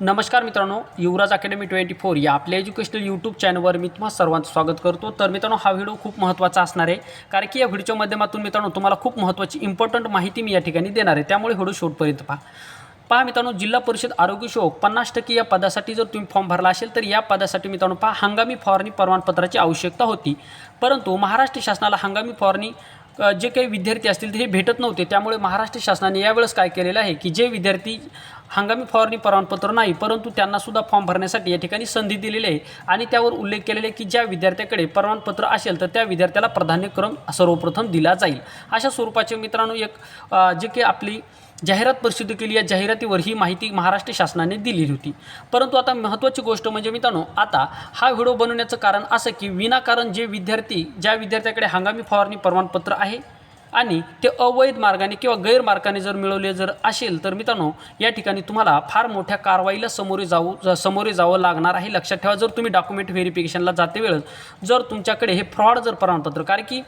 नमस्कार मित्रांनो युवराज academy twenty four या आपल्या एज्युकेशनल यूट्यूब चॅनलवर मी तुम्हाला सर्वांचं स्वागत करतो. तर मित्रांनो हा व्हिडिओ खूप महत्त्वाचा असणार आहे कारण की या व्हिडिओच्या माध्यमातून मित्रांनो तुम्हाला खूप महत्त्वाची इम्पॉर्टंट माहिती मी या ठिकाणी देणार आहे. त्यामुळे व्हिडिओ शेवटपर्यंत पहा. पहा मित्रांनो जिल्हा परिषद आरोग्य शोक पन्नास टक्के या पदासाठी जर तुम्ही फॉर्म भरला असेल तर या पदासाठी मित्रांनो पहा हंगामी फवारणी प्रमाणपत्राची आवश्यकता होती. परंतु महाराष्ट्र शासनाला हंगामी फवारणी जे काही विद्यार्थी असतील ते हे भेटत नव्हते. त्यामुळे महाराष्ट्र शासनाने यावेळेस काय केलेलं आहे की जे विद्यार्थी हंगामी फवारणी प्रमाणपत्र नाही परंतु त्यांनासुद्धा फॉर्म भरण्यासाठी या ठिकाणी संधी दिलेली आहे. आणि त्यावर उल्लेख केलेला आहे की ज्या विद्यार्थ्याकडे प्रमाणपत्र असेल तर त्या विद्यार्थ्याला प्राधान्यक्रम सर्वप्रथम दिला जाईल. अशा स्वरूपाचे मित्रांनो एक जे काही आपली जाहिरात प्रसिद्ध केली. या जाहिरातीवर ही माहिती महाराष्ट्र शासनाने दिलेली होती. परंतु आता महत्त्वाची गोष्ट म्हणजे मित्रांनो आता हा व्हिडिओ बनवण्याचं कारण असं की विनाकारण जे विद्यार्थी ज्या विद्यार्थ्याकडे हंगामी फवारणी प्रमाणपत्र आहे आणि ते अवैध मार्गाने किंवा गैरमार्गाने जर मिळवले जर असेल तर मित्रांनो या ठिकाणी तुम्हाला फार मोठ्या कारवाईला समोरे जाऊ समोरे जावं लागणार आहे. लक्षात ठेवा जर तुम्ही डॉक्युमेंट व्हेरिफिकेशनला जाते वेळेस जर तुमच्याकडे हे फ्रॉड जर प्रमाणपत्र कारण की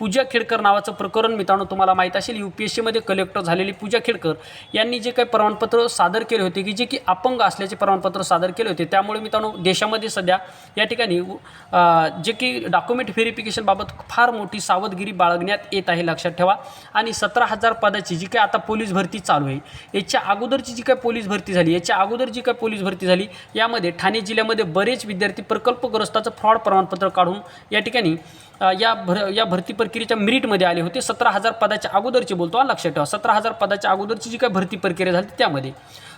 पूजा खेडकर नावाचं प्रकरण मित्रांनो तुम्हाला माहीत असेल यू पी एस सीमध्ये कलेक्टर झालेली पूजा खेडकर यांनी जे काही प्रमाणपत्र सादर केले होते की जे की अपंग असल्याचे प्रमाणपत्र सादर केले होते त्यामुळे मित्रांनो देशामध्ये सध्या या ठिकाणी जे की डॉक्युमेंट व्हेरिफिकेशनबाबत फार मोठी सावधगिरी बाळगण्यात येत आहे लक्षात ठेवा. आणि सतरा हजार पदाची जी काही आता पोलीस भरती चालू आहे याच्या अगोदरची जी काही पोलीस भरती झाली याच्या अगोदर जी काही पोलीस भरती झाली यामध्ये ठाणे जिल्ह्यामध्ये बरेच विद्यार्थी प्रकल्पग्रस्ताचं फ्रॉड प्रमाणपत्र काढून या ठिकाणी या भर या भरती प्रक्रियेच्या मेरिटमध्ये आले होते. सतरा हजार पदाच्या अगोदरची बोलतो हा लक्षात ठेवा. सतरा हजार पदाच्या अगोदरची जी काही भरती प्रक्रिया झाली त्यामध्ये.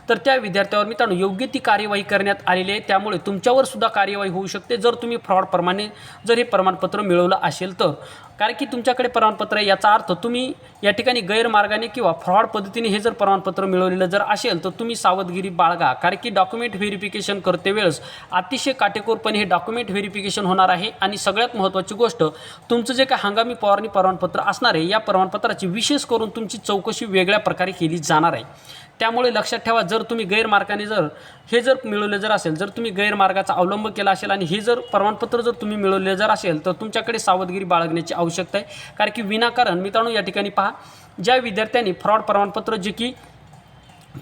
तर त्या विद्यार्थ्यावर मित्रांनो योग्य ती कार्यवाही करण्यात आलेली आहे. त्यामुळे तुमच्यावर सुद्धा कार्यवाही होऊ शकते. जर तुम्ही फ्रॉडप्रमाणे जर हे प्रमाणपत्र मिळवलं असेल तर. कारण की तुमच्याकडे प्रमाणपत्र आहे याचा अर्थ तुम्ही या ठिकाणी गैरमार्गाने किंवा फ्रॉड पद्धतीने हे जर प्रमाणपत्र मिळवलेलं जर असेल तर तुम्ही सावधगिरी बाळगा. कारण की डॉक्युमेंट व्हेरिफिकेशन करते वेळेस अतिशय काटेकोरपणे हे डॉक्युमेंट व्हेरिफिकेशन होणार आहे. आणि सगळ्यात महत्त्वाची गोष्ट तुमचं जे काय हंगामी पवारणी प्रमाणपत्र असणार आहे या प्रमाणपत्राची विशेष करून तुमची चौकशी वेगळ्या प्रकारे केली जाणार आहे. त्यामुळे लक्षात ठेवा जर तुम्ही गैरमार्गाने जर हे जर मिळवलं जर असेल जर तुम्ही गैरमार्गाचा अवलंब केला असेल आणि हे जर प्रमाणपत्र जर तुम्ही मिळवले जर असेल तर तुमच्याकडे सावधगिरी बाळगण्याची आवश्यकता आहे. कारण की विनाकारण मित्रांनो या ठिकाणी पहा ज्या विद्यार्थ्यांनी फ्रॉड प्रमाणपत्र जे की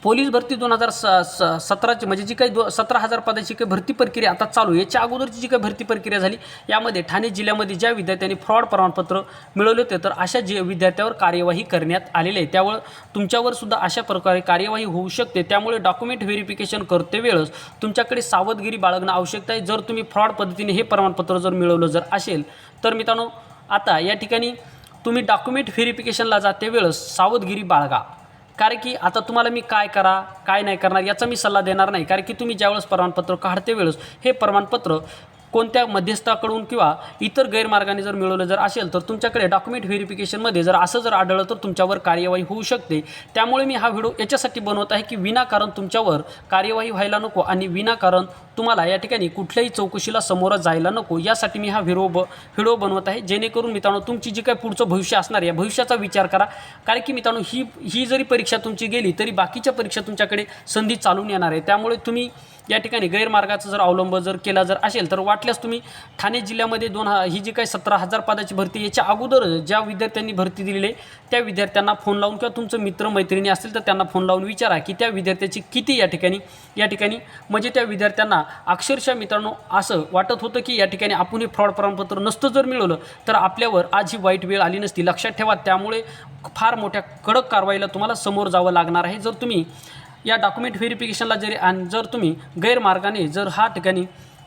पोलीस भरती दोन हजार स स सतराची म्हणजे जी काही दो सतरा हजार पदाची काही भरती प्रक्रिया आता चालू आहे याच्या अगोदरची जी काही भरती प्रक्रिया झाली यामध्ये ठाणे जिल्ह्यामध्ये ज्या विद्यार्थ्यांनी फ्रॉड प्रमाणपत्र मिळवले होते तर अशा जे विद्यार्थ्यावर कार्यवाही करण्यात आलेली आहे. त्यामुळे तुमच्यावर सुद्धा अशा प्रकारे कार्यवाही होऊ शकते. त्यामुळे डॉक्युमेंट व्हेरिफिकेशन करते वेळेस तुमच्याकडे सावधगिरी बाळगणं आवश्यक आहे. जर तुम्ही फ्रॉड पद्धतीने हे प्रमाणपत्र जर मिळवलं जर असेल तर मित्रांनो आता या ठिकाणी तुम्ही डॉक्युमेंट व्हेरिफिकेशनला जाते वेळेस सावधगिरी बाळगा. कारण की आता तुम्हाला मी काय करा काय नाही करणार याचा मी सल्ला देणार नाही. कारण की तुम्ही ज्यावेळेस प्रमाणपत्र काढते वेळेस हे प्रमाणपत्र कोणत्या मध्यस्थाकडून किंवा इतर गैरमार्गाने जर मिळवलं जर असेल तर तुमच्याकडे डॉक्युमेंट व्हेरिफिकेशनमध्ये जर असं जर आढळलं तर तुमच्यावर कार्यवाही होऊ शकते. त्यामुळे मी हा व्हिडिओ याच्यासाठी बनवत आहे की विनाकारण तुमच्यावर कार्यवाही व्हायला नको आणि विनाकारण तुम्हाला या ठिकाणी कुठल्याही चौकशीला समोर जायला नको. यासाठी मी हा व्हिडिओ ब व्हिडिओ बनवत आहे. जेणेकरून मित्रांनो तुमची जी काय पुढचं भविष्य असणार आहे या भविष्याचा विचार करा. कारण की मित्रांनो ही ही जरी परीक्षा तुमची गेली तरी बाकीच्या परीक्षा तुमच्याकडे संधी चालून येणार आहे. त्यामुळे तुम्ही या ठिकाणी गैरमार्गाचा जर अवलंब जर केला जर असेल तर वाटल्यास तुम्ही ठाणे जिल्ह्यामध्ये दोन हा ही जी काही सतरा हजार पदाची भरती याच्या अगोदर ज्या विद्यार्थ्यांनी भरती दिलेली आहे त्या विद्यार्थ्यांना फोन लावून किंवा तुमचं मित्र मैत्रिणी असतील तर त्यांना फोन लावून विचारा की त्या विद्यार्थ्याची किती या ठिकाणी या ठिकाणी म्हणजे त्या विद्यार्थ्यांना अक्षरशः मित्रांनो असं वाटत होतं की या ठिकाणी आपण हे फ्रॉड प्रमाणपत्र नसतं जर मिळवलं तर आपल्यावर आज ही वाईट वेळ आली नसती. लक्षात ठेवा त्यामुळे फार मोठ्या कडक कारवाईला तुम्हाला समोर जावं लागणार आहे. जर तुम्ही या डॉक्युमेंट व्हेरिफिकेशनला जरी आणि जर तुम्ही गैरमार्गाने जर हा ठिकाणी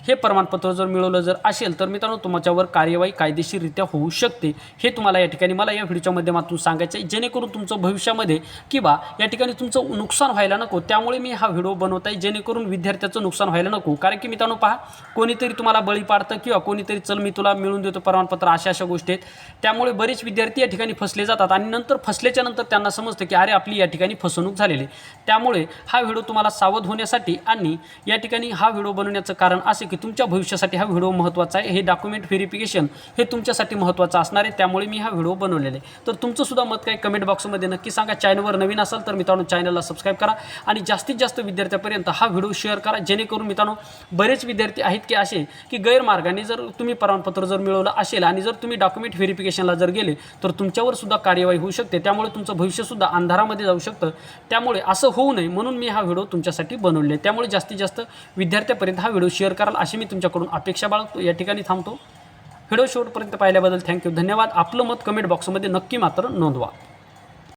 हे प्रमाणपत्र जर मिळवलं जर असेल तर मित्रांनो तुमच्यावर कार्यवाही कायदेशीररित्या होऊ शकते. हे तुम्हाला या ठिकाणी मला या व्हिडिओच्या माध्यमातून सांगायचं आहे जेणेकरून तुमचं भविष्यामध्ये किंवा या ठिकाणी तुमचं नुकसान व्हायला नको त्यामुळे मी हा व्हिडिओ बनवत आहे जेणेकरून विद्यार्थ्याचं नुकसान व्हायला नको. कारण की मित्रांनो पहा कोणीतरी तुम्हाला बळी पाडतं किंवा कोणीतरी चल मी तुला मिळून देतो प्रमाणपत्र अशा अशा गोष्टी आहेत. त्यामुळे बरेच विद्यार्थी या ठिकाणी फसले जातात आणि नंतर फसल्याच्या नंतर त्यांना समजतं की अरे आपली या ठिकाणी फसवणूक झालेली आहे. त्यामुळे हा व्हिडिओ तुम्हाला सावध होण्यासाठी आणि या ठिकाणी हा व्हिडिओ बनवण्याचं कारण असे की तुमच्या भविष्यासाठी हा व्हिडिओ महत्त्वाचा आहे. हे डॉक्युमेंट व्हेरिफिकेशन हे तुमच्यासाठी महत्त्वाचं असणार आहे. त्यामुळे मी हा व्हिडिओ बनवलेला आहे. तर तुमचं सुद्धा मत काय कमेंट बॉक्समध्ये नक्की सांगा. चॅनलवर नवीन असाल तर मित्रांनो चॅनलला सबस्क्राईब करा. आणि जास्तीत जास्त विद्यार्थ्यापर्यंत हा व्हिडिओ शेअर करा. जेणेकरून मित्रांनो बरेच विद्यार्थी आहेत की असे की गैरमार्गाने जर तुम्ही प्रमाणपत्र जर मिळवलं असेल आणि जर तुम्ही डॉक्युमेंट व्हेरिफिकेशनला जर गेले तर तुमच्यावर सुद्धा कार्यवाही होऊ शकते. त्यामुळे तुमचं भविष्यसुद्धा अंधारामध्ये जाऊ शकतं. त्यामुळे असं होऊ नये म्हणून मी हा व्हिडिओ तुमच्यासाठी बनवले त्यामुळे जास्तीत जास्त विद्यार्थ्यापर्यंत हा व्हिडिओ शेअर कराल. अशी मी तुमच्याकडून अपेक्षा बाळगतो. या ठिकाणी थांबतो. व्हिडिओ शेवटपर्यंत पाहिल्याबद्दल थँक्यू धन्यवाद. आपलं मत कमेंट बॉक्समध्ये नक्की मात्र नोंदवा.